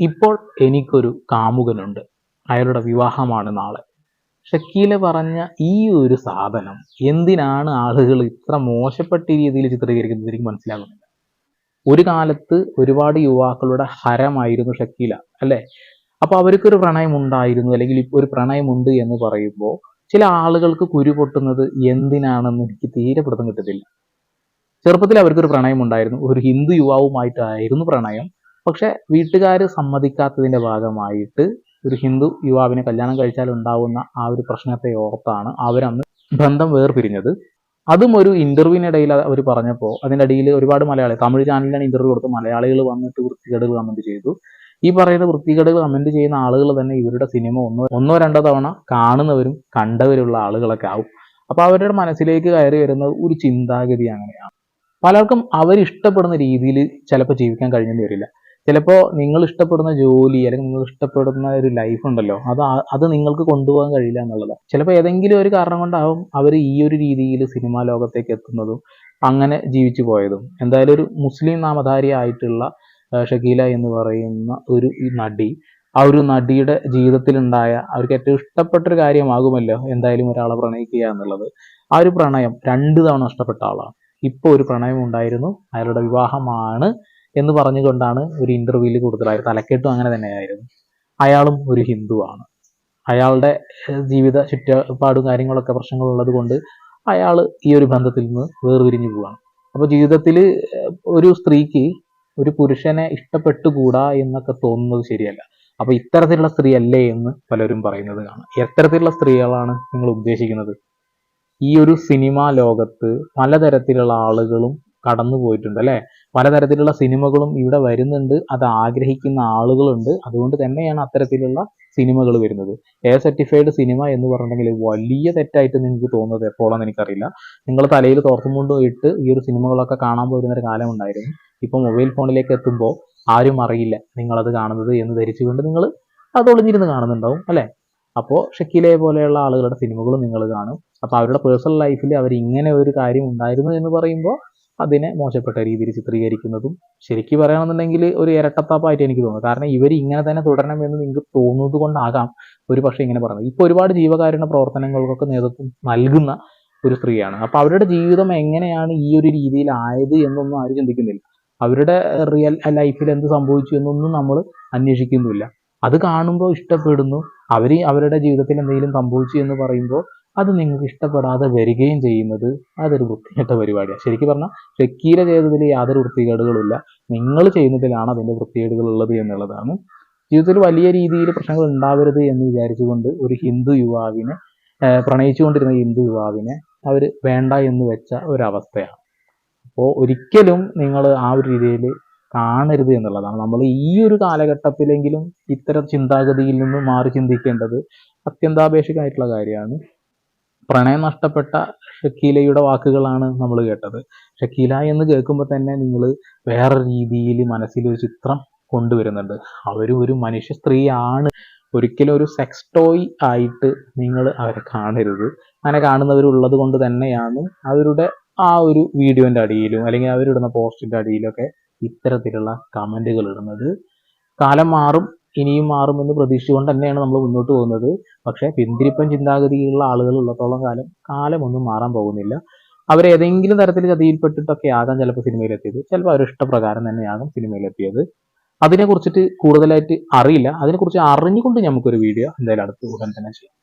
ഇപ്പോൾ എനിക്കൊരു കാമുകനുണ്ട്. അയാളുടെ വിവാഹമാണ് നാളെ. ഷക്കീല പറഞ്ഞ ഈ ഒരു സാധനം എന്തിനാണ് ആളുകൾ ഇത്ര മോശപ്പെട്ട രീതിയിൽ ചിത്രീകരിക്കുന്നത് എനിക്ക് മനസ്സിലാകുന്നില്ല. ഒരു കാലത്ത് ഒരുപാട് യുവാക്കളുടെ ഹരമായിരുന്നു ഷക്കീല അല്ലേ? അപ്പോൾ അവർക്കൊരു പ്രണയം ഉണ്ടായിരുന്നു അല്ലെങ്കിൽ ഒരു പ്രണയമുണ്ട് എന്ന് പറയുമ്പോൾ ചില ആളുകൾക്ക് കുരു പൊട്ടുന്നത് എന്തിനാണെന്ന് എനിക്ക് തീരെ പിടുത്തം കിട്ടത്തില്ല. ചെറുപ്പത്തിൽ അവർക്കൊരു പ്രണയം ഉണ്ടായിരുന്നു ഒരു ഹിന്ദു യുവാവുമായിട്ടായിരുന്നു പ്രണയം. പക്ഷെ വീട്ടുകാർ സമ്മതിക്കാത്തതിന്റെ ഭാഗമായിട്ട് ഒരു ഹിന്ദു യുവാവിനെ കല്യാണം കഴിച്ചാൽ ഉണ്ടാവുന്ന ആ ഒരു പ്രശ്നത്തെ ഓർത്താണ് അവരന്ന് ബന്ധം വേർപിരിഞ്ഞത്. അതും ഒരു ഇന്റർവ്യൂവിനിടയിൽ അവർ പറഞ്ഞപ്പോൾ അതിന്റെ അടിയിൽ ഒരുപാട് മലയാളി തമിഴ് ചാനലിലാണ് ഇന്റർവ്യൂ കൊടുത്ത് മലയാളികൾ വന്നിട്ട് വൃത്തികേടുകൾ കമന്റ് ചെയ്തു. ഈ പറയുന്ന വൃത്തികേടുകൾ കമന്റ് ചെയ്യുന്ന ആളുകൾ തന്നെ ഇവരുടെ സിനിമ ഒന്നോ ഒന്നോ രണ്ടോ തവണ കാണുന്നവരും കണ്ടവരുള്ള ആളുകളൊക്കെ ആവും. അപ്പോൾ അവരുടെ മനസ്സിലേക്ക് കയറി വരുന്ന ഒരു ചിന്താഗതി അങ്ങനെയാണ്. പലർക്കും അവരിഷ്ടപ്പെടുന്ന രീതിയിൽ ചിലപ്പോൾ ജീവിക്കാൻ കഴിഞ്ഞെന്ന് വരില്ല. ചിലപ്പോൾ നിങ്ങൾ ഇഷ്ടപ്പെടുന്ന ജോലി അല്ലെങ്കിൽ നിങ്ങൾ ഇഷ്ടപ്പെടുന്ന ഒരു ലൈഫ് ഉണ്ടല്ലോ അത് അത് നിങ്ങൾക്ക് കൊണ്ടുപോകാൻ കഴിയില്ല എന്നുള്ളതാണ് ചിലപ്പോൾ ഏതെങ്കിലും ഒരു കാരണം കൊണ്ടാവും അവർ ഈ ഒരു രീതിയിൽ സിനിമാ ലോകത്തേക്ക് എത്തുന്നതും അങ്ങനെ ജീവിച്ചു പോയതും. എന്തായാലും ഒരു മുസ്ലിം നാമധാരി ആയിട്ടുള്ള ഷകീല എന്ന് പറയുന്ന ഒരു നടി ആ ഒരു നടിയുടെ ജീവിതത്തിലുണ്ടായ അവർക്ക് ഏറ്റവും ഇഷ്ടപ്പെട്ട ഒരു കാര്യമാകുമല്ലോ എന്തായാലും ഒരാളെ പ്രണയിക്കുക എന്നുള്ളത്. ആ ഒരു പ്രണയം രണ്ട് തവണ നഷ്ടപ്പെട്ട ആളാണ്. ഇപ്പോൾ ഒരു പ്രണയം ഉണ്ടായിരുന്നു. അയാളുടെ വിവാഹമാണ് എന്ന് പറഞ്ഞുകൊണ്ടാണ് ഒരു ഇന്റർവ്യൂവിൽ കൂടുതലായി തലക്കെട്ടും അങ്ങനെ തന്നെയായിരുന്നു. അയാളും ഒരു ഹിന്ദുവാണ് അയാളുടെ ജീവിത ചുറ്റുപാടും കാര്യങ്ങളൊക്കെ പ്രശ്നങ്ങളുള്ളത് കൊണ്ട് അയാൾ ഈ ഒരു ബന്ധത്തിൽ നിന്ന് വേർപിരിഞ്ഞു പോവാണ്. അപ്പോൾ ജീവിതത്തിൽ ഒരു സ്ത്രീക്ക് ഒരു പുരുഷനെ ഇഷ്ടപ്പെട്ടുകൂടാ എന്നൊക്കെ തോന്നുന്നത് ശരിയല്ല. അപ്പൊ ഇത്തരത്തിലുള്ള സ്ത്രീ അല്ലേ എന്ന് പലരും പറയുന്നത് കാണാം. എത്തരത്തിലുള്ള സ്ത്രീകളാണ് നിങ്ങൾ ഉദ്ദേശിക്കുന്നത്? ഈ ഒരു സിനിമാ ലോകത്ത് പലതരത്തിലുള്ള ആളുകളും കടന്നു പോയിട്ടുണ്ട് അല്ലെ? പലതരത്തിലുള്ള സിനിമകളും ഇവിടെ വരുന്നുണ്ട് അത് ആഗ്രഹിക്കുന്ന ആളുകളുണ്ട്. അതുകൊണ്ട് തന്നെയാണ് അത്തരത്തിലുള്ള സിനിമകൾ വരുന്നത്. എ സർട്ടിഫൈഡ് സിനിമ എന്ന് പറഞ്ഞിട്ടുണ്ടെങ്കിൽ വലിയ തെറ്റായിട്ട് നിങ്ങൾക്ക് തോന്നുന്നത് എപ്പോഴാണെന്ന് എനിക്കറിയില്ല. നിങ്ങൾ തലയിൽ തോർത്തുമുണ്ടും ഇട്ട് ഈ ഒരു സിനിമകളൊക്കെ കാണാൻ പോകുന്ന ഒരു കാലം ഉണ്ടായിരുന്നു മൊബൈൽ ഫോണിലേക്ക് എത്തുമ്പോൾ ആരും അറിയില്ല നിങ്ങളത് കാണുന്നത് എന്ന് ധരിച്ചുകൊണ്ട് നിങ്ങൾ അത് ഒളിഞ്ഞിരുന്ന് കാണുന്നുണ്ടാവും അല്ലെ? അപ്പോൾ ഷക്കീലയെ പോലെയുള്ള ആളുകളുടെ സിനിമകളും നിങ്ങൾ കാണും. അപ്പോൾ അവരുടെ പേഴ്സണൽ ലൈഫിൽ അവർ ഇങ്ങനെ ഒരു കാര്യം ഉണ്ടായിരുന്നു എന്ന് പറയുമ്പോൾ അതിനെ മോശപ്പെട്ട രീതിയിൽ ചിത്രീകരിക്കുന്നതും ശരിക്ക് പറയുകയാണെന്നുണ്ടെങ്കിൽ ഒരു ഇരട്ടത്താപ്പായിട്ട് എനിക്ക് തോന്നുന്നു. കാരണം ഇവർ ഇങ്ങനെ തന്നെ തുടരണം എന്ന് നിങ്ങൾക്ക് തോന്നുന്നത് കൊണ്ടാകാം ഒരു പക്ഷേ ഇങ്ങനെ പറയുന്നത്. ഇപ്പൊ ഒരുപാട് ജീവകാരുണ്യ പ്രവർത്തനങ്ങൾക്കൊക്കെ നേതൃത്വം നൽകുന്ന ഒരു സ്ത്രീയാണ്. അപ്പോൾ അവരുടെ ജീവിതം എങ്ങനെയാണ് ഈ ഒരു രീതിയിലായത് എന്നൊന്നും ആരും ചിന്തിക്കുന്നില്ല. അവരുടെ റിയൽ ലൈഫിൽ എന്ത് സംഭവിച്ചു എന്നൊന്നും നമ്മൾ അന്വേഷിക്കുന്നില്ല അത് കാണുമ്പോൾ ഇഷ്ടപ്പെടുന്നു. അവർ അവരുടെ ജീവിതത്തിൽ എന്തെങ്കിലും സംഭവിച്ചു എന്ന് പറയുമ്പോൾ അത് നിങ്ങൾക്ക് ഇഷ്ടപ്പെടാതെ വരികയും ചെയ്യുന്നത് അതൊരു വൃത്തികെട്ട പരിപാടിയാണ് ശരിക്കും പറഞ്ഞാൽ ഷക്കീല ചെയ്തതിൽ യാതൊരു വൃത്തികേടുകളുമില്ല. നിങ്ങൾ ചെയ്യുന്നതിലാണ് അതിന്റെ വൃത്തികേടുകൾ ഉള്ളത് എന്നുള്ളതാണ്. ജീവിതത്തിൽ വലിയ രീതിയിൽ പ്രശ്നങ്ങൾ ഉണ്ടാവരുത് എന്ന് വിചാരിച്ചുകൊണ്ട് ഒരു ഹിന്ദു യുവാവിനെ പ്രണയിച്ചുകൊണ്ടിരുന്ന ഹിന്ദു യുവാവിനെ അവർ വേണ്ട എന്ന് വെച്ച ഒരവസ്ഥയാണ്. അപ്പോൾ ഒരിക്കലും നിങ്ങൾ ആ ഒരു രീതിയിൽ കാണരുത് എന്നുള്ളതാണ്. നമ്മൾ ഈ ഒരു കാലഘട്ടത്തിലെങ്കിലും ഇത്തരം ചിന്താഗതിയിൽ നിന്ന് മാറി ചിന്തിക്കേണ്ടത് അത്യന്താപേക്ഷികമായിട്ടുള്ള കാര്യമാണ്. പ്രണയം നഷ്ടപ്പെട്ട ഷക്കീലയുടെ വാക്കുകളാണ് നമ്മൾ കേട്ടത്. ഷക്കീല എന്ന് കേൾക്കുമ്പോൾ തന്നെ നിങ്ങൾ വേറെ രീതിയിൽ മനസ്സിലൊരു ചിത്രം കൊണ്ടുവരുന്നുണ്ട്. അവരും ഒരു മനുഷ്യ സ്ത്രീയാണ്. ഒരിക്കലും ഒരു സെക്സ് ടോയ് ആയിട്ട് നിങ്ങൾ അവരെ കാണരുത്. അങ്ങനെ കാണുന്നവരുള്ളത് കൊണ്ട് തന്നെയാണ് അവരുടെ ആ ഒരു വീഡിയോന്റെ അടിയിലും അല്ലെങ്കിൽ അവരിടുന്ന പോസ്റ്റിന്റെ അടിയിലൊക്കെ ഇത്തരത്തിലുള്ള കമന്റുകൾ ഇടുന്നത്. കാലം മാറും ഇനിയും മാറുമെന്ന് പ്രതീക്ഷിച്ചുകൊണ്ട് തന്നെയാണ് നമ്മൾ മുന്നോട്ട് പോകുന്നത്. പക്ഷേ പിന്തിരിപ്പൻ ചിന്താഗതിയുള്ള ആളുകൾ ഉള്ളത്തോളം കാലം കാലമൊന്നും മാറാൻ പോകുന്നില്ല. അവർ ഏതെങ്കിലും തരത്തിൽ ചതിയിൽപ്പെട്ടിട്ടൊക്കെ ആകാം ചിലപ്പോൾ സിനിമയിലെത്തിയത്. ചിലപ്പോൾ അവരുടെ ഇഷ്ടപ്രകാരം തന്നെയാകും സിനിമയിലെത്തിയത്. അതിനെക്കുറിച്ചിട്ട് കൂടുതലായിട്ട് അറിയില്ല. അതിനെക്കുറിച്ച് അറിഞ്ഞുകൊണ്ട് നമുക്കൊരു വീഡിയോ എന്തായാലും അടുത്ത് ഉടൻ തന്നെ ചെയ്യാം.